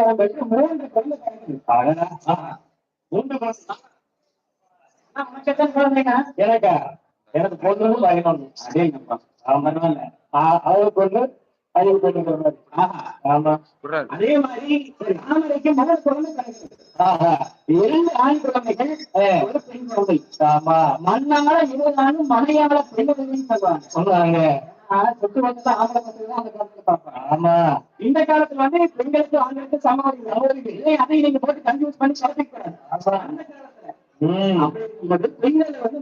கரம் மூன்று குழந்தை கிடைக்குது மூன்று எனக்கா எனக்கு பொண்ணு பதினொன்று பரவாயில்ல ஆமா அதே மாதிரி ராமரைக்கு முதல் குழந்தை இரண்டு ஆண் குழந்தைகள் ஒரு பெண் குழந்தை ஆமா மண்ணால மனையால சொல்லுவாங்க சொத்து வந்து தான் அந்த காலத்துல பார்ப்பாங்க ஆமா. இந்த காலத்துல வந்து பெண்களுக்கு ஆண்களுக்கு சமம் சகோதரிகள் இல்லை அதை நீங்க போட்டு கன்ஃபியூஸ் பண்ணி குழந்தைக்க கூடாது. அந்த காலத்துல. பெண்கள் வந்து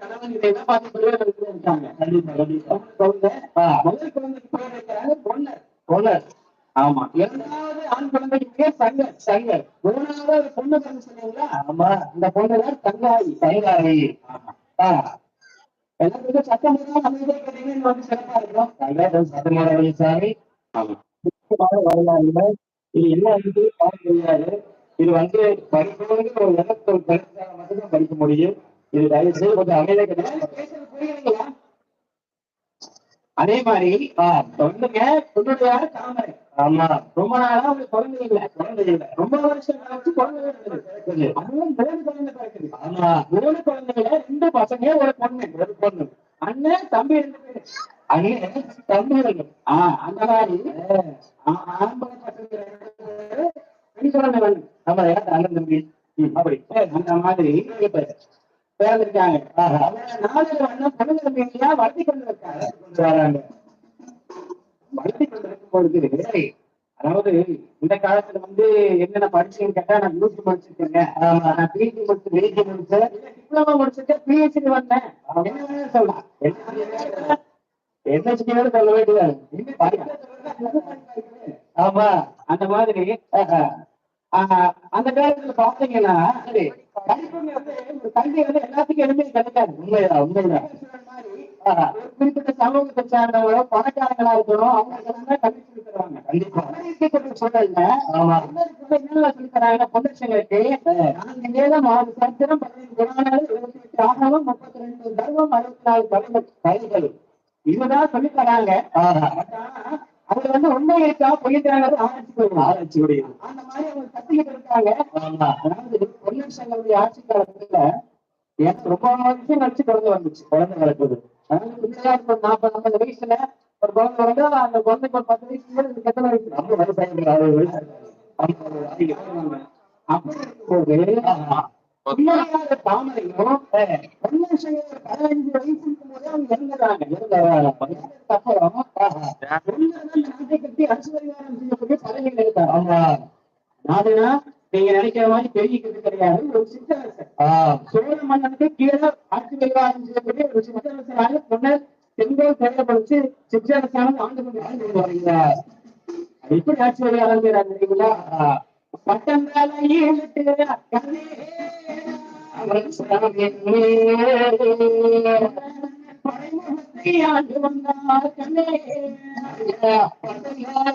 கணவன் பார்த்து பெரியவர்கள் இருக்காங்க கண்டிப்பா கண்டிப்பா. குழந்தை முதல் குழந்தைக்கு பேர் வைக்கிறாங்க பொண்ணு பொண்ணு ஆமா. இரண்டாவது ஆண் குழந்தைக்கு பேர் சங்க சங்க மூணாவது ஒரு பொண்ணு சொன்னீங்களா? ஆமா. இந்த பொண்ணுதான் தங்காயி. கைகாரி ஆமா. எல்லாத்துக்கும் சட்டம் தான் நம்ம இதை கேட்டீங்கன்னு வந்து சிறப்பா இருக்கும். முக்கியமான வரலாறுல இது என்ன வந்து பார்க்க முடியாது இது வந்து படிப்பவங்க ஒரு இடத்துல ஒரு படிச்சால மட்டும்தான் படிக்க முடியும். இது தயவு செய்து கொஞ்சம் புரியுதுங்களா அதே மாதிரி தாமரை. ஆமா. ரொம்ப நாளா உங்களுக்கு குழந்தை இல்லை குழந்தை இல்லை. ரொம்ப வருஷம் கழிச்சு குழந்தை இருக்குது அதுவும் மூணு குழந்தை பிறக்குது. ஆமா. மூணு குழந்தைகள ரெண்டு பசங்க ஒரு பொண்ணு ஒரு பொண்ணு. அண்ணன் தம்பி ரெண்டு பேரு. அண்ணன் தம்பிகள் ஆஹ் அந்த மாதிரி. ஆம்பளை பசங்க ரெண்டு பேரு, அண்ணன் தம்பி? அப்படி. அந்த மாதிரி. இப்ப பிறந்திருக்காங்க நாலு அண்ணன் பொண்ணு தம்பியா வளர்த்தி கொண்டு இருக்காங்க கொண்டு வளர்த்தி கொண்டு இருக்கும் பொழுது அதாவது இந்த காலத்துல வந்து என்னென்ன படிச்சுன்னு கேட்டா நான் யூஜி முடிச்சிருக்கேங்க. ஆமா. நான் பிஜி முடிச்சு பிஜி முடிச்சேன் டிப்ளமா முடிச்சுட்டு பிஹெச்டி வந்தேன். என்ன சொல்லலாம் என்ன சொல்ல வேண்டியது ஆமா அந்த மாதிரி. ஆஹ், ஆஹ், அந்த காலத்துல பாத்தீங்கன்னா கல்வி வந்து எல்லாத்துக்கும் எதுவுமே கிடைக்காது. உண்மைதான் உண்மைதான். ஆஹ், குறிப்பிட்ட சமூகத்தை சார்ந்தவங்களோ பணக்காரங்களா இருக்கணும் அவங்க கல்வி ஆகமம் முப்பத்தி ரெண்டு தர்மம் அறுபத்தி நாலு தலைமை கைகள் இதுதான் சொல்லி தராங்க அதுல வந்து உண்மை இருக்கா பொய்யாங்கிறது ஆராய்ச்சி போயிடும் ஆராய்ச்சி உடையது அந்த மாதிரி அவங்க கத்துக்கிட்டு இருக்காங்க. அதாவது பொன்னியின் செல்வனுடைய ஆட்சி காலத்துல எனக்கு ரொம்ப கழிச்சு குழந்தை வந்துச்சு. குழந்தை ஒரு நாற்பது ஐம்பது வயசுல ஒரு குழந்தை வந்து அந்த குழந்தைக்கு ஒரு பத்து வயசு கூட எத்தனை வயசு அப்படி இருக்கும்போது தாமரையும் பதினஞ்சு வயசு இருக்கும்போதே அவங்க அப்புறம் செய்யக்கூடிய பதவிகள் இருக்காங்க நாடுனா நீங்க நினைக்கிற மாதிரி இது கிடையாது. ஒரு சிற்றரசர் ஆ, சோழ மன்னனுக்கு கீழே ஆட்சி நிர்வாகம் செய்யக்கூடிய ஒரு சிற்றரசராக பொன்னர் செங்கோல் தேவைப்படுச்சு சிற்றரசான ஆண்டு கொண்டு வருகிறார் எப்படி ஆட்சி செய்யறாங்க தெரியுங்களா? பட்டங்கால ஈழத்து படைமுகத்தை ஆண்டு வந்தார் கண்ணே. பட்டங்கால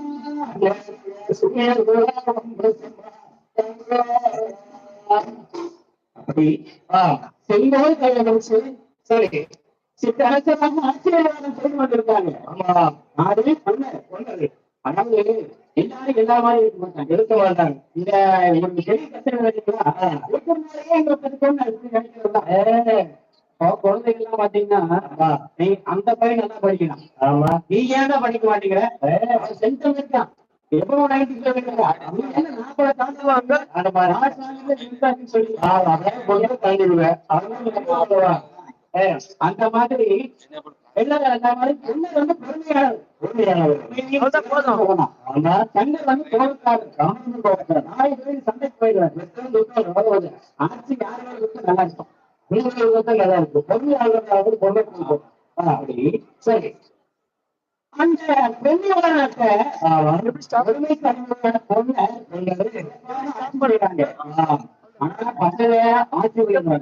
அப்படி ஆஹ் செங்கோல் கையில வச்சு சரி. சித்தரசராக ஆசீர்வாதம் செய்து கொண்டிருக்காங்க. ஆமா. நாடு பொண்ணு பொண்ணு அதாவது எல்லாரும் எல்லா மாதிரி இருக்க மாட்டாங்க இருக்க மாட்டாங்க இந்த பெரிய பிரச்சனை இருக்குங்களா எங்க குழந்தைங்க எல்லாம் பாத்தீங்கன்னா நீ அந்த பையன் நல்லா படிக்கிறான். ஆமா. நீ ஏன் படிக்க மாட்டேங்கிற? அவன் சென்டம் இருக்கான் அந்த மாதிரி சண்டைக்கு வருவது ஆட்சி யார் யார் விட்டு நல்லா இருக்கும். கொடுக்கும் அப்படி. சரி. அந்த பெண்ணோட பொண்ணை ஆட்சி பண்ணிடுறாங்க. ஆனா பசங்க ஆட்சி பண்ணிடுறாங்க.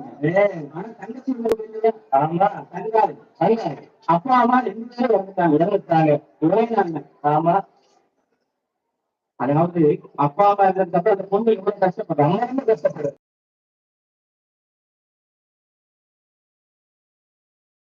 ஆனா தங்கச்சி வீட்டுல இல்லையா? ஆமா தங்காது. அதுதான். அப்பா அம்மா ரெண்டு பேரும் இறந்துட்டாங்க இறந்துட்டாங்க இறந்தாங்க ஆமா அதாவது அப்பா அம்மா இருந்தப்ப அந்த பொண்ணு எவ்வளவு கஷ்டப்படுறாங்க ரொம்ப கஷ்டப்படு